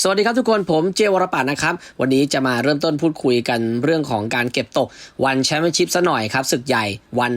สวัสดีครับทุกคนผมเจวรปัตนะครับ วันนี้จะมาเริ่มต้นพูดคุยกันเรื่องของการเก็บตกวันแชมเปี้ยนชิพซะหน่อยครับศึกใหญ่วัน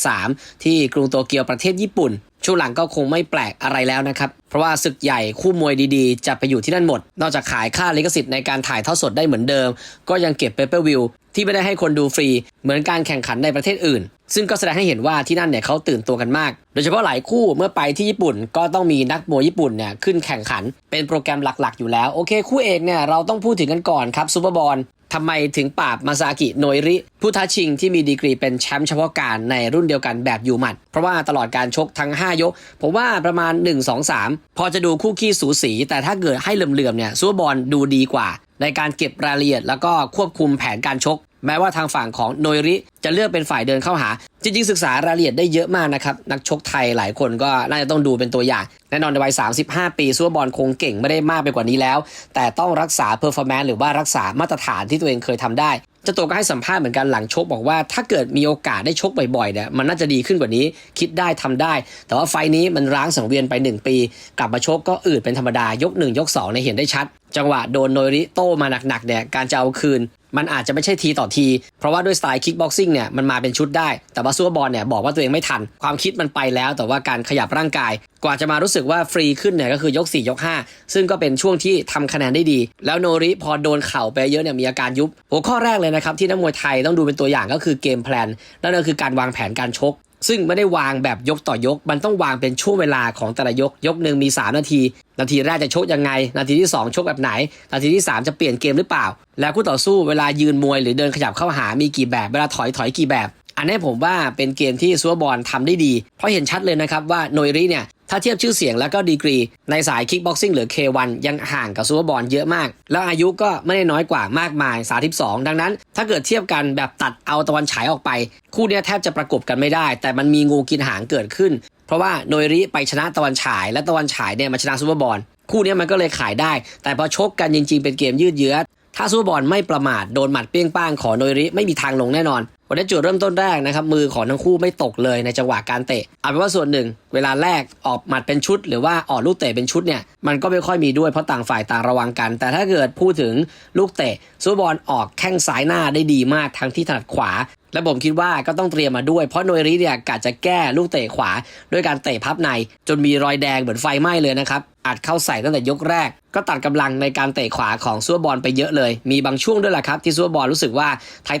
173 ที่กรุงโตเกียวประเทศญี่ปุ่น ช่วงหลังก็คงไม่แปลกอะไรแล้วนะครับ เพราะว่าศึกใหญ่คู่มวยดีๆ จะไปอยู่ที่นั่นหมด นอกจากขายค่าลิขสิทธิ์ในการถ่ายทอดสดได้เหมือนเดิม ก็ยังเก็บเปเปอร์วิวที่ไม่ได้ให้คนดูฟรี เหมือนการแข่งขันในประเทศอื่น ซึ่งก็แสดงให้เห็นว่าที่นั่นเนี่ยเขาตื่นตัวกันมาก โดยเฉพาะหลายคู่เมื่อไปที่ญี่ปุ่น ก็ต้องมีนักมวยญี่ปุ่นเนี่ยขึ้นแข่งขัน เป็นโปรแกรมหลักๆ อยู่แล้ว โอเค คู่เอกเนี่ยเราต้องพูดถึงกันก่อนครับซูเปอร์บอล ทำไมถึงปราบมาซากิโนยริ ผู้ท้าชิงที่มีดีกรีเป็นแชมป์เฉพาะการในรุ่นเดียวกันแบบยูหมัด เพราะว่าตลอดการชกทั้ง 5 ยก ผมว่าประมาณ 1 2 3 พอจะดูคู่ขี้สูสี แต่ถ้าเกิดให้เหลื่อมๆเนี่ยซูเปอร์บอลดูดีกว่า ในการเก็บรายละเอียดแล้วก็ควบคุมแผนการชก แม้ว่าทางฝั่งของโนริจะเลือกเป็นฝ่ายเดินเข้าหา จริงๆ ศึกษารายละเอียดได้เยอะมากนะครับ นักชกไทยหลายคนก็น่าจะต้องดูเป็นตัวอย่าง แน่นอนในวัย 35 ปีซัวบอลคงเก่งไม่ได้มากไปกว่านี้แล้ว แต่ต้องรักษาเพอร์ฟอร์แมนซ์หรือว่ารักษามาตรฐานที่ตัวเองเคยทำได้เจ้าตัวก็ให้สัมภาษณ์เหมือนกันหลังชกบอกว่าถ้าเกิดมีโอกาสได้ชกบ่อยๆเนี่ยมันน่าจะดีขึ้นกว่านี้คิดได้ทำได้ แต่ว่าไฟนี้มันร้างสังเวียนไป 1 ปี กลับมาชกก็อืดเป็นธรรมดายก 1 ยก 2ในเห็นได้ชัด จังหวะโดนโนริโต้มาหนักๆเนี่ยการจะเอาคืน มันอาจจะไม่ใช่ทีต่อที เพราะว่าด้วยสไตล์คิกบ็อกซิ่งเนี่ยมันมาเป็นชุดได้ แต่ว่าซัวบอลเนี่ยบอกว่าตัวเองไม่ทัน ความคิดมันไปแล้ว แต่ว่าการขยับร่างกาย กว่าจะมารู้สึกว่าฟรีขึ้นเนี่ยก็คือยก 4 ยก 5 ซึ่งก็เป็นช่วงที่ทำคะแนนได้ดี แล้วโนริพอโดนเข่าไปเยอะเนี่ยมีอาการยุบหัวข้อแรกเลยนะครับที่นักมวยไทยต้องดูเป็นตัวอย่างก็คือเกมแพลนนั่นก็คือการวางแผนการชก ซึ่งไม่ได้วางแบบยกต่อยก มันต้องวางเป็นช่วงเวลาของแต่ละยก ยกหนึ่งมี 3 นาที นาทีแรกจะชกยังไง นาทีที่ 2ชกแบบไหน นาทีที่ 3 จะเปลี่ยนเกมหรือเปล่า แล้วคู่ต่อสู้เวลายืนมวยหรือเดินขยับเข้าหามีกี่แบบ เวลาถอยถอยกี่แบบ อันนี้ผมว่าเป็นเกมที่ซัวบอลทำได้ดี เพราะเห็นชัดเลยนะครับว่าโนยริเนี่ย ถ้าเทียบชื่อเสียงแล้วก็ดีกรี ในสายคิกบ็อกซิ่งหรือ K1 ยังห่างกับซูเปอร์บอลเยอะมาก แล้วอายุก็ไม่ได้น้อยกว่ามากมาย 32 ดังนั้น ถ้าเกิดเทียบกันแบบตัดเอาตะวันฉายออกไป คู่นี้แทบจะประกบกันไม่ได้ แต่มันมีงูกินหางเกิดขึ้น เพราะว่าโนยริไปชนะตะวันฉาย และตะวันฉายเนี่ยมาชนะซูเปอร์บอลคู่นี้มันก็เลยขายได้ แต่พอชกกันจริงๆเป็นเกมยืดเยื้อถ้าซูเปอร์บอลไม่ประมาทโดนหมัดเปี้ยงป้างของโนยริไม่มีทางลงแน่นอน วันนี้จุดเริ่มต้นแรกนะครับมือของทั้งคู่ไม่ตกเลยในจังหวะการเตะเอาเป็นว่าส่วนหนึ่ง เวลาแรกออกหมัดเป็นชุด หรือว่าออกลูกเตะเป็นชุดเนี่ยมันก็ไม่ค่อยมีด้วยเพราะต่างฝ่ายต่างระวังกัน แต่ถ้าเกิดพูดถึงลูกเตะซูเปอร์บอลออกแข้งซ้ายหน้าได้ดีมากทั้งที่ถนัดขวา และผมคิดว่าก็ต้องเตรียมมาด้วย เพราะโนยริเนี่ยกะจะแก้ลูกเตะขวา ด้วยการเตะพับใน จนมีรอยแดงเหมือนไฟไหม้เลยนะครับอัดเข้าใส่ตั้งแต่ยกแรก ก็ตัดกำลังในการเตะขวาของซัวบอลไปเยอะเลย มีบางช่วงด้วยแหละครับ ที่ซัวบอลรู้สึกว่า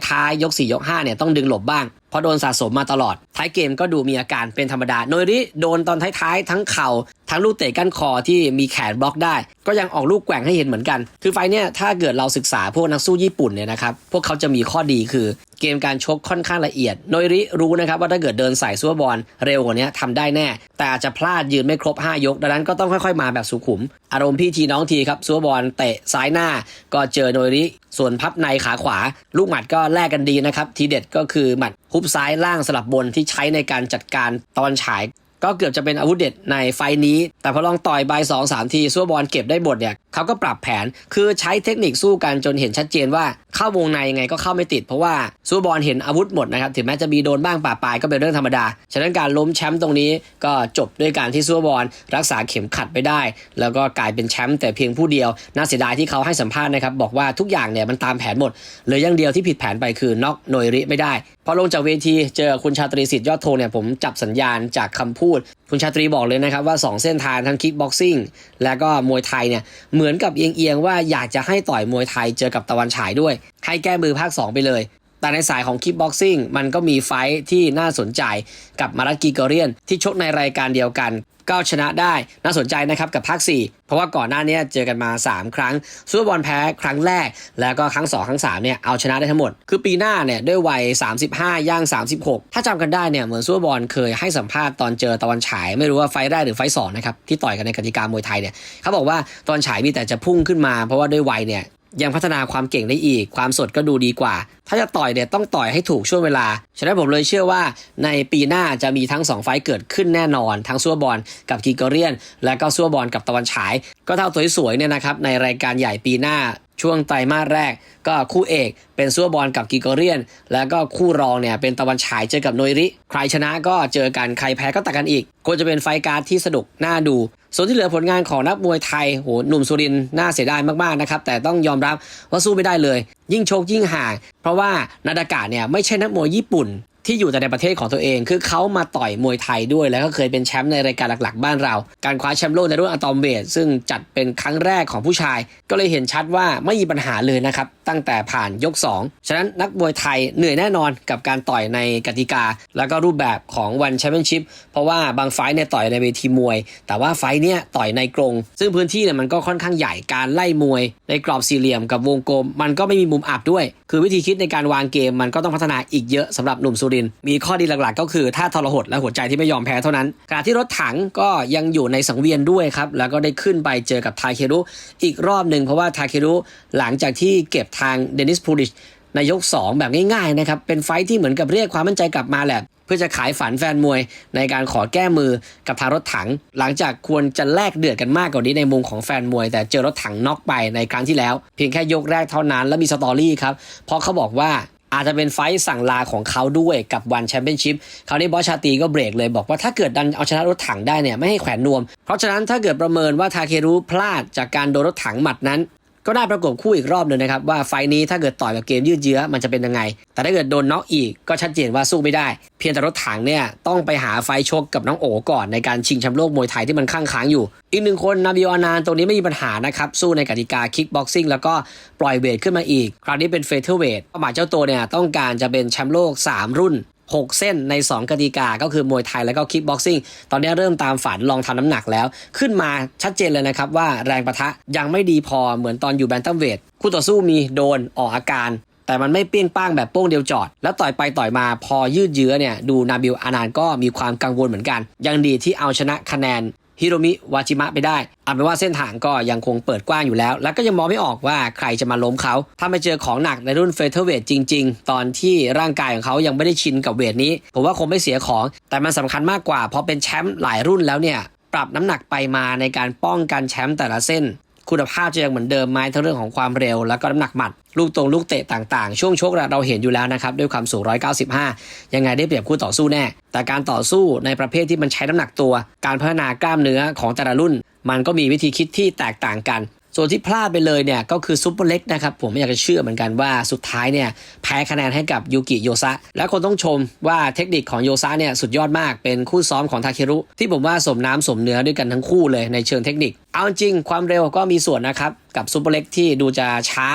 ท้ายๆยก 4 ยก 5 เนี่ยต้องดึงหลบบ้าง เพราะโดนสะสมมาตลอด ท้ายเกมก็ดูมีอาการเป็นธรรมดา โนริโดนตอนท้ายๆ ทั้งเข่า ทั้งลูกเตะก้านคอที่มีแขนบล็อกได้ ก็ยังออกลูกแกว่งให้เห็นเหมือนกัน คือไฟเนี่ยถ้าเกิดเราศึกษาพวกนักสู้ญี่ปุ่นเนี่ยนะครับ พวกเขาจะมีข้อดีคือเกมการชกค่อนข้างละเอียด โนริรู้นะครับว่าถ้าเกิดเดินใส่ซัวบอลเร็วกว่านี้ทำได้แน่ แต่อาจจะพลาดยืนไม่ครบ 5 ยก ดังนั้นก็ต้องค่อยๆ มาแบบสุขุม อารมณ์พี่ทีน้องทีครับซัวบอลเตะซ้ายหน้าก็เจอโนริส่วนพับในขาขวา ลูกหมัดก็แลกกันดีนะครับ ทีเด็ดก็คือหมัดฮุบซ้ายล่างสลับบนที่ใช้ในการจัดการตอนฉายก็เกือบจะเป็นอาวุธเด็ดในไฟนี้ แต่พอลองต่อยใบสองสามทีซัวบอลเก็บได้บทเนี่ยเขาก็ปรับแผนคือใช้เทคนิคสู้กันจนเห็นชัดเจนว่าเข้าวงในยังไงก็เข้าไม่ติด เพราะว่าซัวบอลเห็นอาวุธหมดนะครับถึงแม้จะมีโดนบ้างป่าปลายก็เป็นเรื่องธรรมดา ฉะนั้นการล้มแชมป์ตรงนี้ก็จบด้วยการที่ซัวบอลรักษาเข็มขัดไปได้ แล้วก็กลายเป็นแชมป์แต่เพียงผู้เดียว น่าเสียดายที่เขาให้สัมภาษณ์นะครับบอกว่าทุกอย่างเนี่ยมันตามแผนหมดเหลืออย่างเดียวที่ผิดแผนไปคือน็อกโนยริไม่ได้พอลงจากเวทีเจอคุณชาตรีสิทธิ์ยอดโทเนี่ยผมจับสัญญาณจากคำพูด คุณชาตรีบอกเลยนะครับว่า 2 เส้นทางทั้งคิกบ็อกซิ่งและก็มวยไทยเนี่ยเหมือนกับเอียงๆว่าอยากจะให้ต่อยมวยไทยเจอกับตะวันฉายด้วย ให้แก้มือภาค 2 ไปเลย แต่ในสายของคิกบ็อกซิ่งมันก็มีไฟที่น่าสนใจกับมารัตกีเกเรียน ที่ชกในรายการเดียวกันก็ชนะได้น่าสนใจนะครับกับภาค 4 เพราะว่าก่อนหน้านี้เจอกันมา 3 ครั้งซูเปอร์บอลแพ้ครั้งแรก แล้วก็ครั้ง 2 ครั้ง3เนี่ยเอาชนะได้ทั้งหมด คือปีหน้าเนี่ยด้วยวัย 35 ย่าง 36 ถ้าจำกันได้เนี่ยเหมือนซูเปอร์บอลเคยให้สัมภาษณ์ตอนเจอตะวันฉาย ไม่รู้ว่าไฟแรกหรือไฟสองนะครับที่ต่อยกันในกติกามวยไทยเนี่ยเขาบอกว่าตอนฉายมีแต่จะพุ่งขึ้นมา เพราะว่าด้วยวัยเนี่ย ยังพัฒนาความเก่งได้อีก ความสดก็ดูดีกว่า ถ้าจะต่อยเนี่ยต้องต่อยให้ถูกช่วงเวลา ฉะนั้นผมเลยเชื่อว่าในปีหน้าจะมีทั้ง 2 ไฟเกิดขึ้นแน่นอน ทั้งซัวบอลกับกีกเรียน และก็ซัวบอลกับตะวันฉาย ก็เท่าสวยๆเนี่ยนะครับในรายการใหญ่ปีหน้าช่วงไตรมาสแรก ก็คู่เอกเป็นซัวบอลกับกิโกเรียน แล้วก็คู่รองเนี่ยเป็นตะวันฉายเจอกับโนยริ ใครชนะก็เจอกันใครแพ้ก็ตัดกันอีกควรจะเป็นไฟการ์ดที่สนุกน่าดู ส่วนที่เหลือผลงานของนักมวยไทยโหหนุ่มสุรินน่าเสียดายมากๆนะครับ แต่ต้องยอมรับว่าสู้ไม่ได้เลย ยิ่งโชคยิ่งห่าง เพราะว่านาดากะเนี่ยไม่ใช่นักมวยญี่ปุ่น ที่อยู่แต่ในประเทศของตัวเอง คือเขามาต่อยมวยไทยด้วย แล้วก็เคยเป็นแชมป์ในรายการหลักๆ บ้านเรา การคว้าแชมป์โลกในรุ่นอะตอมเวทซึ่งจัดเป็นครั้งแรกของผู้ชาย ก็เลยเห็นชัดว่าไม่มีปัญหาเลยนะครับ ตั้งแต่ผ่านยก 2 ฉะนั้นนักมวยไทยเหนื่อยแน่นอนกับการต่อยในกติกา แล้วก็รูปแบบของวันแชมเปี้ยนชิพ เพราะว่าบางไฟท์เนี่ยต่อยในเวทีมวย แต่ว่าไฟท์เนี่ยต่อยในกรง ซึ่งพื้นที่เนี่ยมันก็ค่อนข้างใหญ่ การไล่มวย ในกรอบสี่เหลี่ยมกับวงกลม มันก็ไม่มีมุมอับด้วย คือวิธีคิดในการวางเกมมันก็ต้องพัฒนาอีกเยอะสำหรับหนุ่มสุรินมีข้อดีหลักๆ ก็คือท่าทรหดและหัวใจที่ไม่ยอมแพ้เท่านั้นขณะที่รถถังก็ยังอยู่ในสังเวียนด้วยครับแล้วก็ได้ขึ้นไปเจอกับทาเครุอีกรอบหนึ่งเพราะว่าทาเครุหลังจากที่เก็บทางเดนิสพูดิชในยก 2 แบบง่ายๆนะครับ เป็นไฟท์ที่เหมือนกับเรียกความมั่นใจกลับมาแหละ เพื่อจะขายฝันแฟนมวยในการขอแก้มือกับทางรถถัง หลังจากควรจะแลกเดือดกันมากกว่านี้ในมุมของแฟนมวย แต่เจอรถถังน็อกไปในครั้งที่แล้ว เพียงแค่ยกแรกเท่านั้นแล้วมีสตอรี่ครับ เพราะเขาบอกว่า อาจจะเป็นไฟสั่งลาของเขาด้วยกับวันแชมเปี้ยนชิพคราวนี้บอสชาตีก็เบรกเลยบอกว่าถ้าเกิดดันเอาชนะรถถังได้เนี่ยไม่ให้แขวนนวม เพราะฉะนั้นถ้าเกิดประเมินว่าทาเครุพลาดจากการโดนรถถังหมัดนั้น ก็น่าประกบคู่อีกรอบหนึ่งนะครับว่าไฟนี้ถ้าเกิดต่อยแบบเกมยืดเยื้อมันจะเป็นยังไง แต่ถ้าเกิดโดนน็อกอีกก็ชัดเจนว่าสู้ไม่ได้ เพียงแต่รถถังเนี่ยต้องไปหาไฟชกกับน้องโอ๋ก่อนในการชิงแชมป์โลกมวยไทยที่มันข้างค้างอยู่ อีกหนึ่งคนนาบิโอานานตรงนี้ไม่มีปัญหานะครับสู้ในกติกาคิกบ็อกซิ่งแล้วก็ปล่อยเวทขึ้นมาอีก คราวนี้เป็นเฟเธอร์เวทเป้าหมายเจ้าตัวเนี่ยต้องการจะเป็นแชมป์โลก 3 รุ่น 6 เส้นใน 2กติกา ก็คือมวยไทยแล้วก็คิกบ็อกซิ่ง ตอนนี้เริ่มตามฝันลองทำน้ำหนักแล้ว ขึ้นมาชัดเจนเลยนะครับว่าแรงประทะยังไม่ดีพอเหมือนตอนอยู่แบนตัมเวทคู่ต่อสู้มีโดนออกอาการ แต่มันไม่เปี้ยงป้างแบบโป้งเดียวจอด แล้วต่อยไปต่อยมาพอยืดเยื้อเนี่ยดูนาบิลอานานก็มีความกังวลเหมือนกัน ยังดีที่เอาชนะคะแนน ฮิโรมิวาจิมะไปได้เอาเป็นว่าเส้นทางก็ยังคงเปิดกว้างอยู่แล้ว แล้วก็ยังมองไม่ออกว่าใครจะมาล้มเขา ถ้าไปเจอของหนักในรุ่นเฟเธอร์เวทจริง ๆ ตอนที่ร่างกายของเขายังไม่ได้ชินกับเวทนี้ ผมว่าคงไม่เสียของ แต่มันสำคัญมากกว่าเพราะเป็นแชมป์หลายรุ่นแล้วเนี่ยปรับน้ำหนักไปมาในการป้องกันแชมป์แต่ละเส้น คุณภาพจะยังเหมือนเดิมไหมทั้งเรื่องของความเร็ว แล้วก็น้ำหนักหมัด ลูกตรงลูกเตะต่างๆ ช่วงชกเราเห็นอยู่แล้วนะครับ ด้วยความสูง 195 ยังไงได้เปรียบคู่ต่อสู้แน่ แต่การต่อสู้ในประเภทที่มันใช้น้ำหนักตัว การพัฒนากล้ามเนื้อของแต่ละรุ่น มันก็มีวิธีคิดที่แตกต่างกัน ส่วนที่พลาดไปเลยเนี่ยก็คือซุปเปอร์เล็กนะครับ ผมไม่อยากจะเชื่อเหมือนกันว่าสุดท้ายเนี่ยแพ้คะแนนให้กับยูกิโยซะ และคนต้องชมว่าเทคนิคของโยซะเนี่ยสุดยอดมากเป็นคู่ซ้อมของทาเครุ ที่ผมว่าสมน้ำสมเนื้อด้วยกันทั้งคู่เลยในเชิงเทคนิค เอาจริงความเร็วก็มีส่วนนะครับ กับซุปเปอร์เล็กที่ดูจะช้า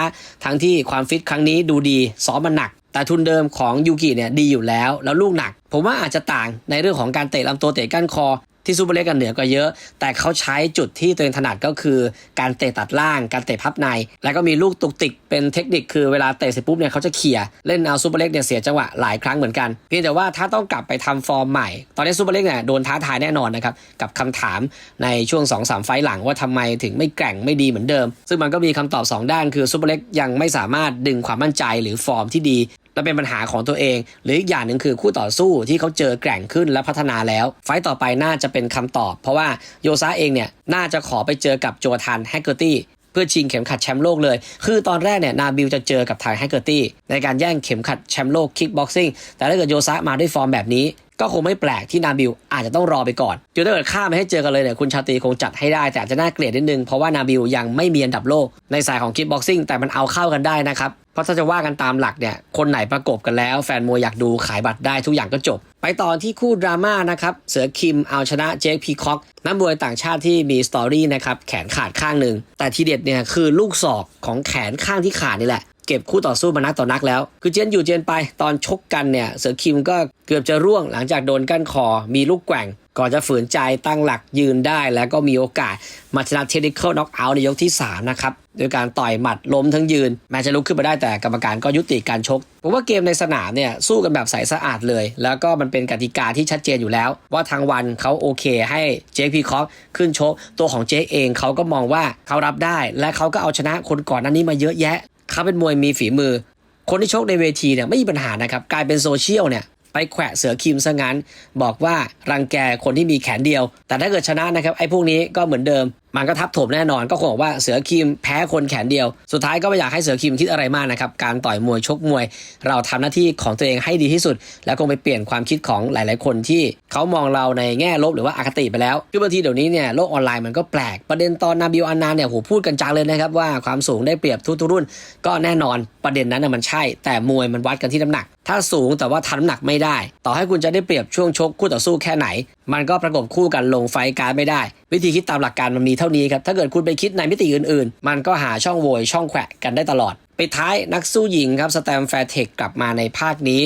ทั้งที่ความฟิตครั้งนี้ดูดีซ้อมมันหนักแต่ทุนเดิมของยูกิเนี่ยดีอยู่แล้ว แล้วลูกหนัก ผมว่าอาจจะต่างในเรื่องของการเตะลำตัวเตะก้านคอ ที่ซูเปอร์เล็กกันเหนือกว่าเยอะ แต่เขาใช้จุดที่ตัวเองถนัดก็คือการเตะตัดล่าง การเตะพับใน แล้วก็มีลูกตุกติกเป็นเทคนิคคือเวลาเตะเสร็จปุ๊บเนี่ยเขาจะเขี่ยเล่นเอาซูเปอร์เล็กเนี่ยเสียจังหวะหลายครั้งเหมือนกัน เพียงแต่ว่าถ้าต้องกลับไปทำฟอร์มใหม่ ตอนนี้ซูเปอร์เล็กเนี่ยโดนท้าทายแน่นอนนะครับกับคำถามในช่วง2อสไฟล์หลังว่าทำไมถึงไม่แกร่งไม่ดีเหมือนเดิม ซึ่งมันก็มีคำตอบสองด้านคือซูเปอร์เล็กยังไม่สามารถดึงความมั่นใจหรือฟอร์มที่ดี และเป็นปัญหาของตัวเอง หรืออีกอย่างหนึ่งคือคู่ต่อสู้ที่เขาเจอแกร่งขึ้นและพัฒนาแล้ว ไฟต์ต่อไปน่าจะเป็นคำตอบ เพราะว่าโยซาเองเนี่ยน่าจะขอไปเจอกับโจทันแฮกเกอร์ตี้เพื่อชิงเข็มขัดแชมป์โลกเลย คือตอนแรกเนี่ยนาบิลจะเจอกับทางแฮกเกอร์ตี้ในการแย่งเข็มขัดแชมป์โลกคิกบ็อกซิ่ง แต่ถ้าเกิดโยซามาด้วยฟอร์มแบบนี้ ก็คงไม่แปลกที่นาบิลอาจจะต้องรอไปก่อนเดี๋ยวถ้าเกิดข้ามไปให้เจอกันเลยเนี่ยคุณชาตรีคงจัดให้ได้ แต่อาจจะน่าเกลียดนิดนึง เพราะว่านาบิลยังไม่มีอันดับโลกในสายของคิกบ็อกซิ่งแต่มันเอาเข้ากันได้นะครับ เพราะถ้าจะว่ากันตามหลักเนี่ยคนไหนประกบกันแล้ว แฟนมวยอยากดูขายบัตรได้ทุกอย่างก็จบ ไปต่อที่คู่ดราม่านะครับเสือคิมเอาชนะเจคพีคอกนักมวยต่างชาติที่มีสตอรี่นะครับแขนขาดข้างหนึ่งแต่ทีเด็ดเนี่ยคือลูกศอกของแขนข้างที่ขาดนี่แหละ เก็บคู่ต่อสู้มานักต่อนักแล้ว คือเจนอยู่เจนไปตอนชกกันเนี่ยเสือคิมก็เกือบจะร่วงหลังจากโดนกั้นคอมีลูกแกว่ง ก่อนจะฝืนใจตั้งหลักยืนได้ แล้วก็มีโอกาสมาชนะเทคนิคอลน็อกเอาท์ในยกที่ 3 นะครับโดยการต่อยหมัดล้มทั้งยืน แม้จะลุกขึ้นมาได้แต่กรรมการก็ยุติการชกผมว่าเกมในสนามเนี่ยสู้กันแบบใสสะอาดเลย แล้วก็มันเป็นกติกาที่ชัดเจนอยู่แล้ว ว่าทางวันเขาโอเคให้เจคพีคอฟขึ้นชก ตัวของเจคเองเขาก็มองว่าเขารับได้ และเขาก็เอาชนะคนก่อนหน้านี้มาเยอะแยะ เขาเป็นมวยมีฝีมือ คนที่ชกในเวทีเนี่ยไม่มีปัญหานะครับ กลายเป็นโซเชียลเนี่ยไปแขวะเสือคิมซะงั้น บอกว่ารังแกคนที่มีแขนเดียว แต่ถ้าเกิดชนะนะครับไอ้พวกนี้ก็เหมือนเดิม มันก็ทับถมแน่นอนก็คงบอกว่าเสือคิมแพ้คนแขนเดียว สุดท้ายก็ไม่อยากให้เสือคิมคิดอะไรมากนะครับ การต่อยมวยชกมวย เราทำหน้าที่ของตัวเองให้ดีที่สุด แล้วคงไปเปลี่ยนความคิดของหลาย ๆ คนที่เขามองเราในแง่ลบหรือว่าอคติไปแล้วคือบางทีเดี๋ยวนี้เนี่ยโลกออนไลน์มันก็แปลกประเด็นตอนนาบิลอานาเนี่ยโหพูดกันจังเลยนะครับว่าความสูงได้เปรียบทุกรุ่น ก็แน่นอนประเด็นนั้นนะมันใช่ แต่มวยมันวัดกันที่น้ำหนัก ถ้าสูงแต่ว่าทำน้ำหนักไม่ได้ ต่อให้คุณจะได้เปรียบช่วงชกคู่ต่อสู้แค่ไหน มันก็ประกบคู่กันลงไฟการไม่ได้ วิธีคิดตามหลักการมันมีเท่านี้ครับ ถ้าเกิดคุณไปคิดในมิติอื่นๆ มันก็หาช่องโหว่ช่องแขวะกันได้ตลอด ไปท้ายนักสู้หญิงครับสแตมแฟร์เทคกลับมาในภาคนี้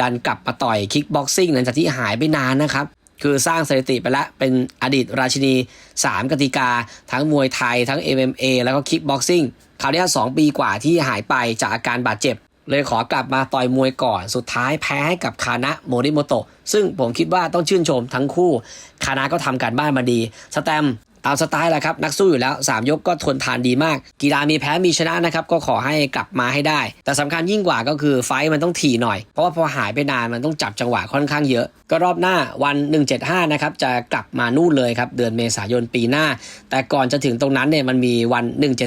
ดันกลับมาต่อยคิกบ็อกซิ่งหลังจากที่หายไปนานนะครับ คือสร้างสถิติไปแล้วเป็นอดีตราชินี 3 กติกา ทั้งมวยไทยทั้ง MMA แล้วก็คิกบ็อกซิ่งคราวนี้สองปีกว่าที่หายไปจากอาการบาดเจ็บ เลยขอกลับมาต่อยมวยก่อน สุดท้ายแพ้ให้กับคานะโมริโมโตะซึ่งผมคิดว่าต้องชื่นชมทั้งคู่ คานะก็ทำการบ้านมาดี สแตมตามสไตล์แหละครับ นักสู้อยู่แล้ว 3 ยกก็ทนทานดีมาก กีฬามีแพ้มีชนะนะครับ ก็ขอให้กลับมาให้ได้ แต่สำคัญยิ่งกว่าก็คือไฟมันต้องถี่หน่อย เพราะว่าพอหายไปนานมันต้องจับจังหวะค่อนข้างเยอะ ก็รอบหน้าวัน 175 นะครับ จะกลับมานู่นเลยครับ เดือนเมษายนปีหน้า แต่ก่อนจะถึงตรงนั้นเนี่ยมันมีวัน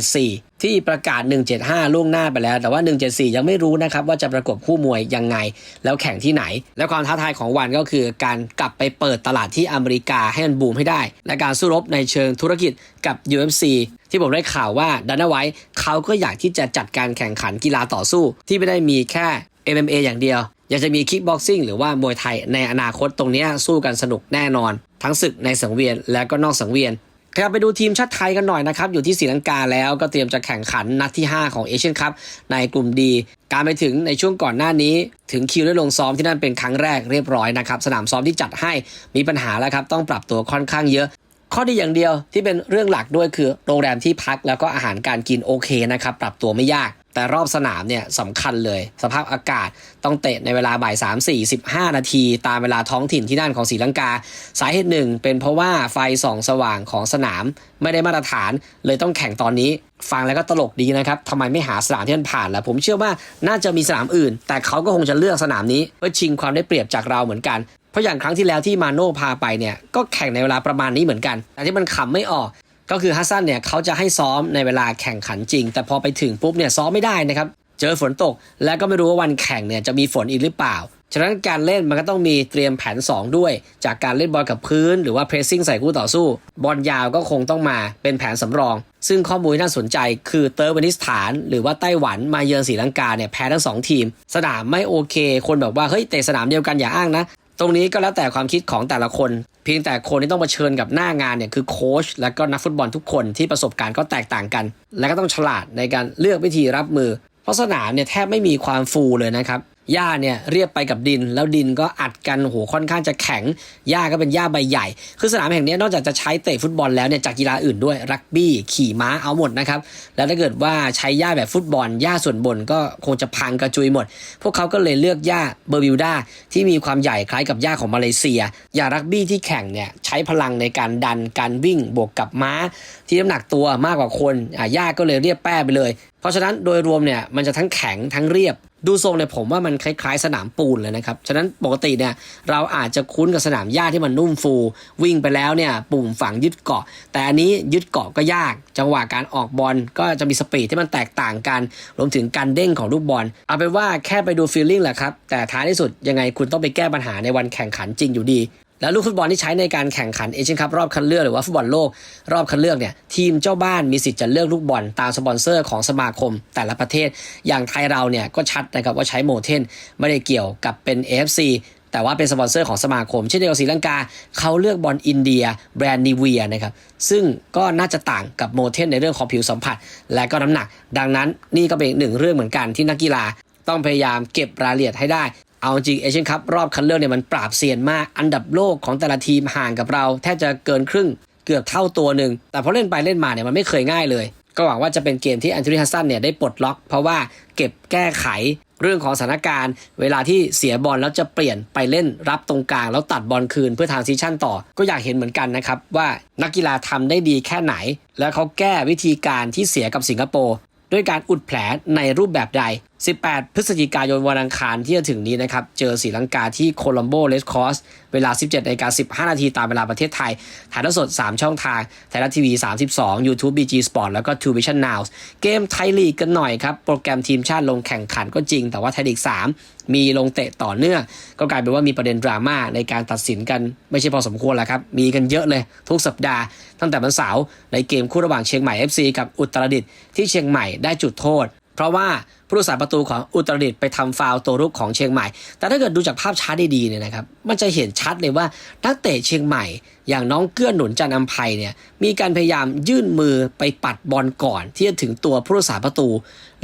174 ที่ประกาศ 175 ล่วงหน้าไปแล้ว แต่ว่า 174 ยังไม่รู้นะครับว่าจะประกบคู่มวยยังไง แล้วแข่งที่ไหน แล้วความท้าทายของวันก็คือการกลับไปเปิดตลาดที่อเมริกาให้มันบูมให้ได้ และการสู้รบในเชิงธุรกิจกับ UFC ที่ผมได้ข่าวว่าดันเอาไว้เขาก็อยากที่จะจัดการแข่งขันกีฬาต่อสู้ ที่ไม่ได้มีแค่ MMA อย่างเดียว อยากจะมีคิกบ็อกซิ่งหรือว่ามวยไทยในอนาคตตรงนี้สู้กันสนุกแน่นอน ทั้งศึกในสังเวียนและก็นอกสังเวียน ขยับไปดูทีมชาติไทยกันหน่อยนะครับอยู่ที่ศรีลังกาแล้วก็เตรียมจะแข่งขันนัดที่ 5 ของเอเชียนคัพในกลุ่มดี การไปถึงในช่วงก่อนหน้านี้ ถึงคิวได้ลงซ้อมที่นั่นเป็นครั้งแรกเรียบร้อยนะครับสนามซ้อมที่จัดให้มีปัญหาแล้วครับต้องปรับตัวค่อนข้างเยอะข้อดีอย่างเดียวที่เป็นเรื่องหลักด้วยคือโรงแรมที่พักแล้วก็อาหารการกินโอเคนะครับปรับตัวไม่ยาก แต่รอบสนามเนี่ยสำคัญเลย สภาพอากาศต้องเตะในเวลาบ่าย 3 4 15 นาที ตามเวลาท้องถิ่นที่นั่นของศรีลังกา สาเหตุหนึ่งเป็นเพราะว่าไฟส่องสว่างของสนามไม่ได้มาตรฐาน เลยต้องแข่งตอนนี้ ฟังแล้วก็ตลกดีนะครับทำไมไม่หาสนามที่มันผ่านล่ะผมเชื่อว่าน่าจะมีสนามอื่น แต่เขาก็คงจะเลือกสนามนี้เพื่อชิงความได้เปรียบจากเราเหมือนกัน เพราะอย่างครั้งที่แล้วที่มาโน่พาไปเนี่ยก็แข่งในเวลาประมาณนี้เหมือนกันแต่ที่มันขำไม่ออก ก็คือฮัสซันเนี่ยเขาจะให้ซ้อมในเวลาแข่งขันจริง แต่พอไปถึงปุ๊บเนี่ยซ้อมไม่ได้นะครับเจอฝนตก แล้วก็ไม่รู้ว่าวันแข่งเนี่ยจะมีฝนอีกหรือเปล่า ฉะนั้นการเล่นมันก็ต้องมีเตรียมแผน 2 ด้วย จากการเล่นบอลกับพื้น หรือว่าเพรสซิ่งใส่คู่ต่อสู้ บอลยาวก็คงต้องมาเป็นแผนสำรอง ซึ่งข้อมูลที่น่าสนใจคือเติร์กเวนิสถาน หรือว่าไต้หวันมาเยือนศรีลังกาเนี่ยแพ้ทั้งสองทีม สนามไม่โอเค คนแบบว่าเฮ้ยเตะสนามเดียวกันอย่าอ้างนะ ตรงนี้ก็แล้วแต่ความคิดของแต่ละคน เพียงแต่คนที่ต้องเผชิญกับหน้างานเนี่ยคือโค้ชและก็นักฟุตบอลทุกคนที่ประสบการณ์ก็แตกต่างกัน และก็ต้องฉลาดในการเลือกวิธีรับมือ เพราะสนามเนี่ยแทบไม่มีความฟูเลยนะครับ หญ้าเนี่ยเรียบไปกับดิน แล้วดินก็อัดกันโหค่อนข้างจะแข็งหญ้าก็เป็นหญ้าใบใหญ่ คือสนามแห่งนี้นอกจากจะใช้เตะฟุตบอลแล้วเนี่ยจากกีฬาอื่นด้วยรักบี้ขี่ม้าเอาหมดนะครับแล้วถ้าเกิดว่าใช้หญ้าแบบฟุตบอลหญ้าส่วนบนก็คงจะพังกระจุยหมด พวกเขาก็เลยเลือกหญ้าเบอร์บิวดาที่มีความใหญ่คล้ายกับหญ้าของมาเลเซียอย่ารักบี้ที่แข่งเนี่ยใช้พลังในการดันการวิ่งบวกกับม้า ที่น้ำหนักตัวมากกว่าคนอะหญ้าก็เลยเรียบแป้ไปเลย เพราะฉะนั้นโดยรวมเนี่ยมันจะทั้งแข็งทั้งเรียบ ดูทรงเนี่ยผมว่ามันคล้ายๆ สนามปูนเลยนะครับ ฉะนั้นปกติเนี่ยเราอาจจะคุ้นกับสนามหญ้าที่มันนุ่มฟู วิ่งไปแล้วเนี่ยปุ่มฝังยึดเกาะ แต่อันนี้ยึดเกาะก็ยาก จังหวะการออกบอลก็จะมีสปีดที่มันแตกต่างกัน รวมถึงการเด้งของลูกบอล เอาเป็นว่าแค่ไปดูฟีลลิ่งแหละครับ แต่ท้ายที่สุดยังไงคุณต้องไปแก้ปัญหาในวันแข่งขันจริงอยู่ดี แล้วลูกฟุตบอลที่ใช้ในการแข่งขันเอเชียนคัพรอบคัดเลือกหรือว่าฟุตบอลโลกรอบคัดเลือกเนี่ยทีมเจ้าบ้านมีสิทธิ์จะเลือกลูกบอลตามสปอนเซอร์ของสมาคมแต่ละประเทศ อย่างไทยเราเนี่ยก็ชัดนะครับว่าใช้โมเทนไม่ได้เกี่ยวกับเป็น AFC แต่ว่าเป็นสปอนเซอร์ของสมาคม เช่นเดียวกับศรีลังกาเขาเลือกบอลอินเดีย แบรนด์นิเวียนะครับซึ่งก็น่าจะต่างกับโมเทนในเรื่องของผิวสัมผัส และก็น้ำหนัก ดังนั้นนี่ก็เป็นอีกหนึ่งเรื่องเหมือนกันที่นักกีฬาต้องพยายามเก็บรายละเอียดให้ได้ เอาจริงเอเชียนคัพรอบคัดเลือกเนี่ยมันปราบเซียนมาก อันดับโลกของแต่ละทีมห่างกับเรา แทบจะเกินครึ่งเกือบเท่าตัวหนึ่ง แต่พอเล่นไปเล่นมาเนี่ยมันไม่เคยง่ายเลย ก็หวังว่าจะเป็นเกมที่แอนโทนีฮัสซันเนี่ยได้ปลดล็อก เพราะว่าเก็บแก้ไขเรื่องของสถานการณ์ เวลาที่เสียบอลแล้วจะเปลี่ยนไปเล่นรับตรงกลาง แล้วตัดบอลคืนเพื่อทางซีชั่นต่อ ก็อยากเห็นเหมือนกันนะครับว่านักกีฬาทำได้ดีแค่ไหน แล้วเขาแก้วิธีการที่เสียกับสิงคโปร์ ด้วยการอุดแผลในรูปแบบใด 18 พฤศจิกายนวันอังคารที่จะถึงนี้นะครับ เจอศรีลังกาที่โคลัมโบเลสคอส เวลา 17นาฬิกา15 นาทีตามเวลาประเทศไทย ถ่ายทอดสด 3 ช่องทาง ไทยรัฐทีวี 32 YouTube BG Sport แล้วก็ Two Vision Now เกมไทยลีกกันหน่อยครับ โปรแกรมทีมชาติลงแข่งขันก็จริง แต่ว่าไทยลีก 3 มีลงเตะต่อเนื่อง ก็กลายเป็นว่ามีประเด็นดราม่าในการตัดสินกันไม่ใช่พอสมควรแล้วครับ มีกันเยอะเลยทุกสัปดาห์ ตั้งแต่วันเสาร์ในเกมคู่ระหว่างเชียงใหม่ FC กับอุตรดิตถ์ที่เชียงใหม่ได้จุดโทษ เพราะว่าผู้รักษาประตูของอุตรดิตถ์ไปทำฟาวล์ตัวรุกของเชียงใหม่ แต่ถ้าเกิดดูจากภาพช้าดีๆเนี่ยนะครับ มันจะเห็นชัดเลยว่านักเตะเชียงใหม่ อย่างน้องเกื้อหนุนจันทร์อำไพเนี่ย มีการพยายามยื่นมือไปปัดบอลก่อน ที่จะถึงตัวผู้รักษาประตู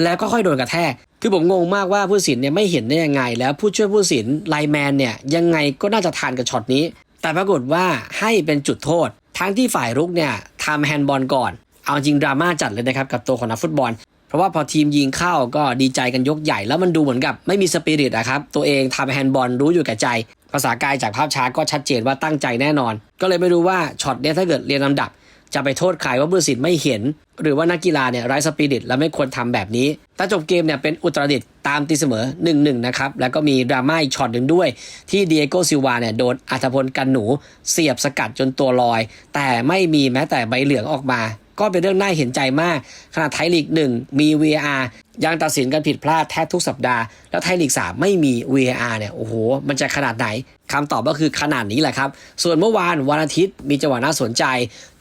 แล้วก็ค่อยโดนกระแทก คือผมงงมากว่าผู้สินเนี่ยไม่เห็นได้ยังไง แล้วผู้ช่วยผู้สินไลแมนเนี่ยยังไงก็น่าจะทานกับช็อตนี้ แต่ปรากฏว่าให้เป็นจุดโทษ ทั้งที่ฝ่ายรุกเนี่ยทำแฮนด์บอลก่อน เอาจริงดราม่าจัดเลยนะครับกับตัวของนักฟุตบอล เพราะว่าพอทีมยิงเข้าก็ดีใจกันยกใหญ่แล้วมันดูเหมือนกับไม่มีสปิริตอะครับ ตัวเองทำแฮนด์บอลรู้อยู่แก่ใจ ภาษากายจากภาพช้าก็ชัดเจนว่าตั้งใจแน่นอน ก็เลยไม่รู้ว่าช็อตเนี้ยถ้าเกิดเรียนลำดับ จะไปโทษใครว่าผู้ตัดสินไม่เห็น หรือว่านักกีฬาเนี่ยไร้สปิริตและไม่ควรทำแบบนี้แต่จบเกมเนี่ยเป็นอุตรดิตถ์ตามตีเสมอ 1-1 นะครับ แล้วก็มีดราม่าอีกช็อตหนึ่งด้วย ที่เดียโกซิลวาเนี่ยโดนอัธพลกันหนู เสียบสกัดจนตัวลอย แต่ไม่มีแม้แต่ใบเหลืองออกมา ก็เป็นเรื่องน่าเห็นใจมากขนาดไทยลีก 1 มี VAR ยังตัดสินกันผิดพลาดแทบทุกสัปดาห์ แล้วไทยลีก 3 ไม่มี VAR เนี่ยโอ้โห มันจะขนาดไหนคำตอบก็คือขนาดนี้แหละครับ ส่วนเมื่อวานวันอาทิตย์มีจังหวะน่าสนใจ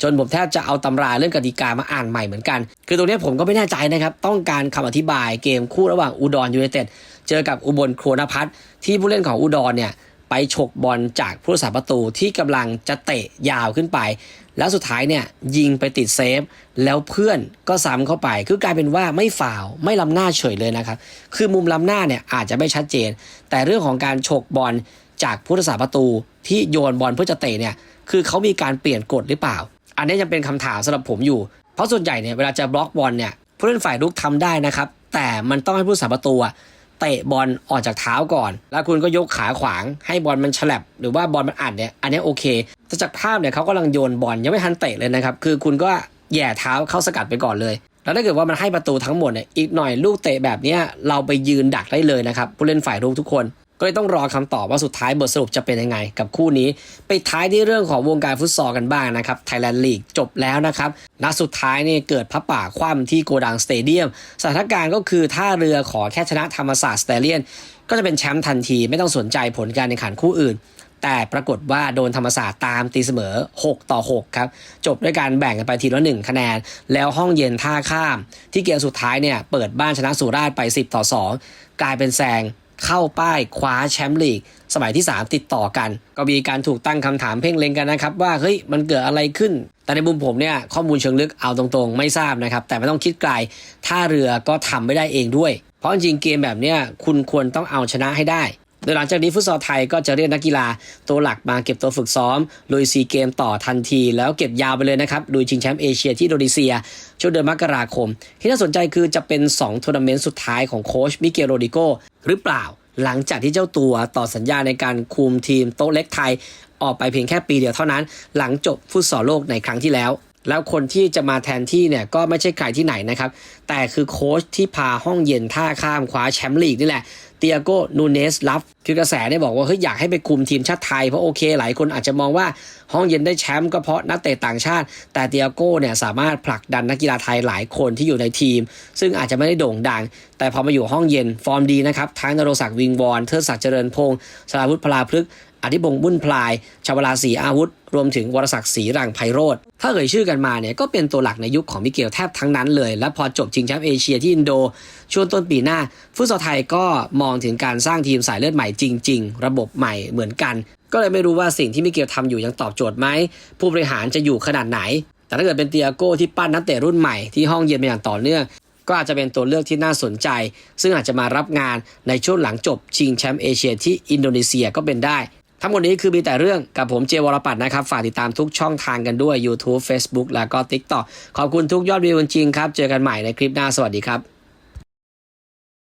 จนผมแทบจะเอาตำราเรื่องกติกามาอ่านใหม่เหมือนกัน คือตรงนี้ผมก็ไม่แน่ใจนะครับ ต้องการคำอธิบายเกมคู่ระหว่างอุดรยูไนเต็ดเจอกับอุบลโครนพัฒน์ที่ผู้เล่นของอุดรเนี่ยไปฉกบอลจากผู้รักษาประตูที่กำลังจะเตะยาวขึ้นไป แล้วสุดท้ายเนี่ยยิงไปติดเซฟ แล้วเพื่อนก็ซ้ำเข้าไป คือกลายเป็นว่าไม่ฝ่าวไม่ล้ำหน้าเฉยเลยนะครับ คือมุมล้ำหน้าเนี่ยอาจจะไม่ชัดเจน แต่เรื่องของการฉกบอลจากผู้รักษาประตูที่โยนบอลเพื่อจะเตะเนี่ย คือเขามีการเปลี่ยนกฎหรือเปล่า อันนี้ยังเป็นคำถามสำหรับผมอยู่ เพราะส่วนใหญ่เนี่ยเวลาจะบล็อกบอลเนี่ยผู้เล่นฝ่ายรุกทำได้นะครับ แต่มันต้องให้ผู้รักษาประตูอะ เตะบอลออกจากเท้าก่อน แล้วคุณก็ยกขาขวางให้บอลมันฉลับ หรือว่าบอลมันอัดเนี่ยอันนี้โอเคแต่จากภาพเนี่ยเขากำลังโยนบอลยังไม่ทันเตะเลยนะครับคือคุณก็แย่เท้าเข้าสกัดไปก่อนเลย แล้วถ้าเกิดว่ามันให้ประตูทั้งหมดเนี่ยอีกหน่อยลูกเตะแบบนี้เราไปยืนดักได้เลยนะครับผู้เล่นฝ่ายรุกทุกคน ก็เลยต้องรอคำตอบว่าสุดท้ายบทสรุปจะเป็นยังไง กับคู่นี้ ไปท้ายที่เรื่องของวงการฟุตซอลกันบ้างนะครับไทยแลนด์ลีกจบแล้วนะครับนัดสุดท้ายนี่เกิดพระป่าคว่ำที่โกดังสเตเดียมสถานการณ์ก็คือท่าเรือขอแค่ชนะธรรมศาสตร์สเตเลียน ก็จะเป็นแชมป์ทันทีไม่ต้องสนใจผลการแข่งขันคู่อื่นแต่ปรากฏว่าโดนธรรมศาสตร์ตามตีเสมอ 6 ต่อ 6 ครับ จบด้วยการแบ่งกันไปทีละ 1 คะแนน แล้วห้องเย็นท่าข้าม ที่เกมสุดท้ายเนี่ย เปิดบ้านชนะสุราษฎร์ไป 10 ต่อ 2 กลายเป็นแซง เข้าป้ายคว้าแชมป์ลีก สมัยที่ 3 ติดต่อกัน ก็มีการถูกตั้งคำถามเพ่งเล็งกันนะครับว่าเฮ้ยมันเกิดอะไรขึ้น แต่ในมุมผมเนี่ยข้อมูลเชิงลึกเอาตรงๆ ไม่ทราบนะครับ แต่ไม่ต้องคิดไกลท่าเรือก็ทำไม่ได้เองด้วย เพราะจริงเกมแบบเนี้ยคุณควรต้องเอาชนะให้ได้ โดยหลังจากนี้ฟุตซอลไทยก็จะเรียกนักกีฬาตัวหลักมาเก็บตัวฝึกซ้อมลุยซีเกมต่อทันที แล้วเก็บยาวไปเลยนะครับลุยชิงแชมป์เอเชียที่อินโดนีเซีย ช่วงเดือนมกราคม ที่น่าสนใจคือจะเป็น2ทัวร์นาเมนต์สุดท้ายของโค้ชมิเกลโรดิโกหรือเปล่า หลังจากที่เจ้าตัวต่อสัญญาในการคุมทีมโต๊ะเล็กไทย ออกไปเพียงแค่ปีเดียวเท่านั้น หลังจบฟุตซอลโลกในครั้งที่แล้ว แล้วคนที่จะมาแทนที่เนี่ยก็ไม่ใช่ใครที่ไหนนะครับ แต่คือโค้ชที่พาห้องเย็นท่าข้ามคว้าแชมป์ลีกนี่แหละเตียโกนูเนสรับคือกระแสเนี่ยบอกว่าเฮ้ยอยากให้ไปคุมทีมชาติไทย เพราะโอเค หลายคนอาจจะมองว่าห้องเย็นได้แชมป์ก็เพราะนักเตะต่างชาติ แต่เตียโกเนี่ยสามารถผลักดันนักกีฬาไทยหลายคนที่อยู่ในทีม ซึ่งอาจจะไม่ได้โด่งดัง แต่พอมาอยู่ห้องเย็นฟอร์มดีนะครับทั้งนโรศักดิ์วิงวอนเทิดศักดิ์เจริญพงศ์สราวุฒิพลาพฤกษ์ อธิบงบุญพลายชาวลาศรีอาวุธ รวมถึงวรศักดิ์ศรีรังไพโรธถ้าเอ่ยชื่อกันมาเนี่ยก็เป็นตัวหลักในยุคของมิเกลแทบทั้งนั้นเลย และพอจบชิงแชมป์เอเชียที่อินโด ช่วงต้นปีหน้า ฟุตซอลไทยก็มองถึงการสร้างทีมสายเลือดใหม่จริง ๆ ระบบใหม่เหมือนกัน ก็เลยไม่รู้ว่าสิ่งที่มิเกลทำอยู่ยังตอบโจทย์ไหมผู้บริหารจะอยู่ขนาดไหน แต่ถ้าเกิดเป็นเตียโก้ที่ปั้นนักเตะรุ่นใหม่ที่ห้องเย็นมาอย่างต่อเนื่องก็อาจจะเป็นตัวเลือกที่น่าสนใจ ซึ่งอาจจะมารับงานในช่วงหลังจบชิงแชมป์เอเชียที่อินโดนีเซียก็เป็นได้ ทั้งหมดนี้คือมีแต่เรื่องกับผมเจวรปัตนะครับ ฝากติดตามทุกช่องทางกันด้วย YouTube Facebook แล้วก็ TikTok ขอบคุณทุกยอดวิวจริงครับ เจอกันใหม่ในคลิปหน้าสวัสดีครับ